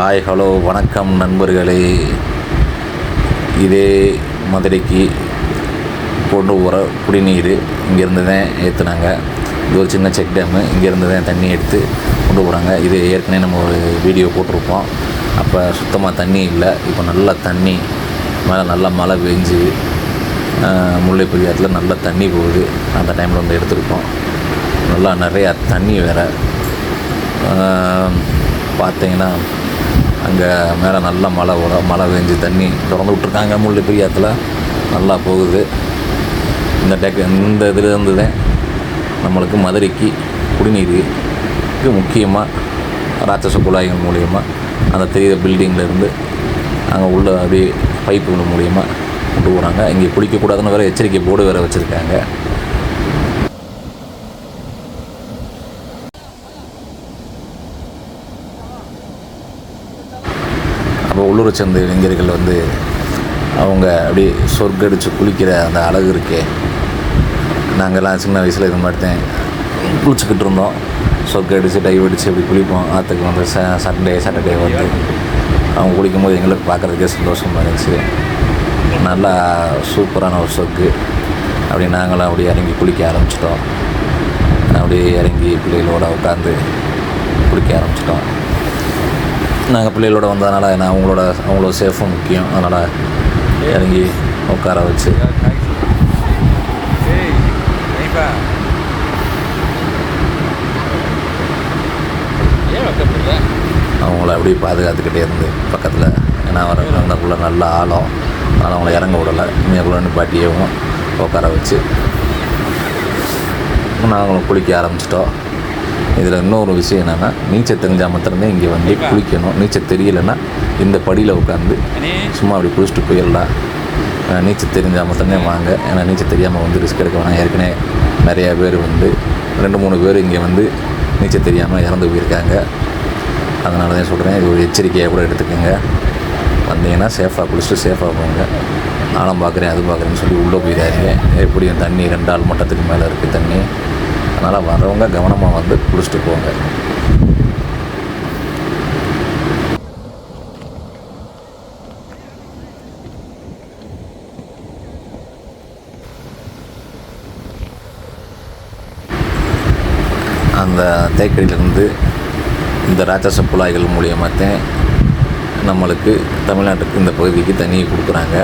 Hi hello வணக்கம் நண்பர்களே. இதே மதுரைக்கு கொண்டு போகிற குடிநீர் இங்கேருந்து தான் ஏற்றுனாங்க இது ஒரு சின்ன செக் டேமு இங்கேருந்து தான் தண்ணி எடுத்து கொண்டு போகிறாங்க இது ஏற்கனவே நம்ம ஒரு வீடியோ போட்டிருப்போம். அப்போ சுத்தமாக தண்ணி இல்லை. இப்போ நல்லா தண்ணி மேலே நல்லா மழை பெஞ்சு முல்லை பெரியாற்றில் நல்லா தண்ணி போகுது. அந்த டைமில் வந்து எடுத்திருக்கோம். நல்லா நிறையா தண்ணி வேறு. பார்த்தீங்கன்னா அங்கே மேலே நல்ல மழை வரும் மழை பெஞ்சு தண்ணி திறந்து விட்ருக்காங்க முள்ளு பெரியாத்தில். நல்லா போகுது. இந்த டெக் இந்த இதுலேருந்து தான் நம்மளுக்கு மதுரைக்கு குடிநீருக்கு முக்கியமாக ராட்சச குழாய்கள் மூலியமாக அந்த தெரிய பில்டிங்லேருந்து அங்கே உள்ள அப்படியே பைப்புகள் மூலியமாக கொண்டு போகிறாங்க இங்கே குளிக்கக்கூடாதுன்னு வேறு எச்சரிக்கை போர்டு வேறு வச்சுருக்காங்க. இப்போ உள்ளூரை சேர்ந்த இளைஞர்கள் வந்து அவங்க அப்படியே சொர்க்கடிச்சு குளிக்கிற அந்த அழகு இருக்கே. நாங்கள்லாம் சின்ன வயசில் இது மாதிரி தான் குளிச்சுக்கிட்டு இருந்தோம். சொர்க்க அடித்து டைவ் அடித்து அப்படி குளிப்போம். ஆற்றுக்கு வந்து ச சண்டே சாட்டர்டே வந்து அவங்க குளிக்கும்போது எங்களுக்கு பார்க்குறதுக்கே சந்தோஷமாக இருந்துச்சு. நல்லா சூப்பரான ஒரு சொர்க்கு. அப்படி நாங்களும் அப்படி இறங்கி குளிக்க ஆரம்பிச்சிட்டோம். அப்படியே இறங்கி பிள்ளைகளோடு உட்காந்து குளிக்க ஆரம்பிச்சிட்டோம். நாங்கள் பிள்ளைகளோட வந்ததுனால நான் அவங்களோட அவங்களோட சேஃபும் முக்கியம். அதனால் இறங்கி உட்கார வச்சு. அவங்கள அப்படியே பாதுகாத்துக்கிட்டே இருந்து பக்கத்தில். ஏன்னா வர அந்தக்குள்ளே நல்ல ஆழம். அதனால் அவங்கள இறங்க விடலை. மீனுக்குள்ளே நிப்பாட்டியவும் உட்கார வச்சு. நாங்களும் குளிக்க ஆரம்பிச்சிட்டோம். இதில் இன்னொரு விஷயம் என்னென்னா நீச்சல் தெரிஞ்சால் மாத்திரமே இங்கே வந்து குளிக்கணும். நீச்சல் தெரியலைன்னா இந்த படியில் உட்காந்து சும்மா அப்படி குளிச்சுட்டு போயிடலாம். நீச்சல் தெரிஞ்சால் மட்டும்தே வாங்க. ஏன்னா நீச்சல் தெரியாமல் வந்து ரிஸ்க் எடுக்க வேணாம். ஏற்கனவே நிறையா பேர் வந்து ரெண்டு மூணு பேர் இங்கே வந்து நீச்சல் தெரியாமல் இறந்து போயிருக்காங்க. அதனால தான் சொல்கிறேன் இது ஒரு எச்சரிக்கையாக கூட எடுத்துக்கோங்க. வந்தீங்கன்னா சேஃபாக குளிச்சுட்டு சேஃபாக போங்க. நானும் பார்க்குறேன் அது பார்க்குறேன்னு சொல்லி உள்ளே போயிடாதீங்க. எப்படியும் தண்ணி ரெண்டு ஆள் மட்டத்துக்கு மேலே இருக்குது தண்ணி. அதனால் வரவங்க கவனமாக வந்து குடிச்சிட்டு போங்க. அந்த தேக்கடியிலேருந்து இந்த ராட்சச குழாய்கள் மூலியமாக தான் நம்மளுக்கு தமிழ்நாட்டுக்கு இந்த பகுதிக்கு தண்ணியை கொடுக்குறாங்க.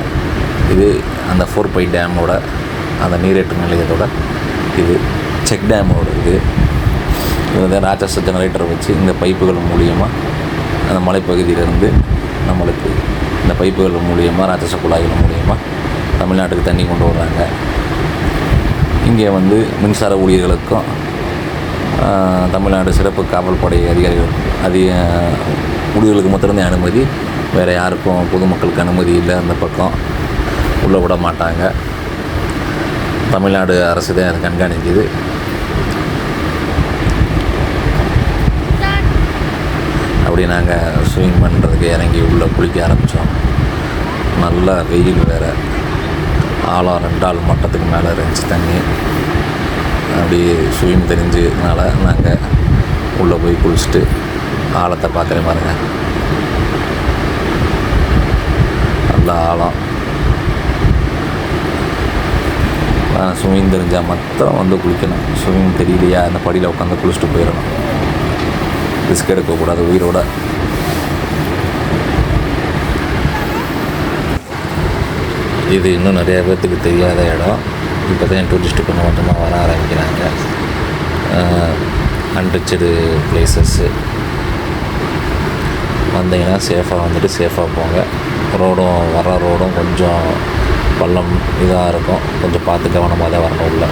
இது அந்த ஃபோர் பை டேமோட அந்த நீரேற்று நிலையத்தோட இது. செக் டேமோட இது இதை வந்து ராட்சச ஜெனரேட்டரை வச்சு இந்த பைப்புகள் மூலியமாக அந்த மலைப்பகுதியிலேருந்து நம்மளுக்கு இந்த பைப்புகள் மூலியமாக ராட்சச குழாய்கள் மூலியமாக தமிழ்நாட்டுக்கு தண்ணி கொண்டு வர்றாங்க. இங்கே வந்து மின்சார ஊழியர்களுக்கும் தமிழ்நாடு சிறப்பு காவல் படை அதிகாரிகள் அதிக ஊழியர்களுக்கு மட்டும்தான் அனுமதி. வேறு யாருக்கும் பொதுமக்களுக்கு அனுமதி இல்லை அந்த பக்கம் உள்ளே விட மாட்டாங்க. தமிழ்நாடு அரசு தான் அதை கண்காணிக்குது. அப்படி நாங்கள் ஸ்விமிங் பண்ணுறதுக்கு இறங்கி உள்ளே குளிக்க ஆரம்பித்தோம் நல்லா வெயில் வேறு. ஆழம் ரெண்டாள் மட்டத்துக்கு மேலே இருந்துச்சு தண்ணி. அப்படி ஸ்விம் தெரிஞ்சதுனால நாங்கள் உள்ளே போய் குளிச்சுட்டு ஆழத்தை பார்க்குறேன் பாருங்க. நல்ல ஆழம். ஸ்விம்மிங் தெரிஞ்சால் மாத்திரம் வந்து குளிக்கணும். ஸ்விம்மிங் தெரியலையா? அந்த படியில் உட்காந்து குளிச்சுட்டு போயிடணும். ரிஸ்க் எடுக்கக்கூடாது உயிரோட. இது இன்னும் நிறையா பேர்த்துக்கு தெரியாத இடம். இப்போ தான் டூரிஸ்ட்டு கொஞ்சம் கொஞ்சமாக வர ஆரம்பிக்கிறாங்க. அன்ரிச்சடு பிளேசஸ்ஸு வந்தீங்கன்னா சேஃபாக வந்துட்டு சேஃபாக போங்க. ரோடும் வர ரோடும் கொஞ்சம் பள்ளம் இதாக இருக்கும். கொஞ்சம் பார்த்து கவனமாக தான் வரணும் உள்ள.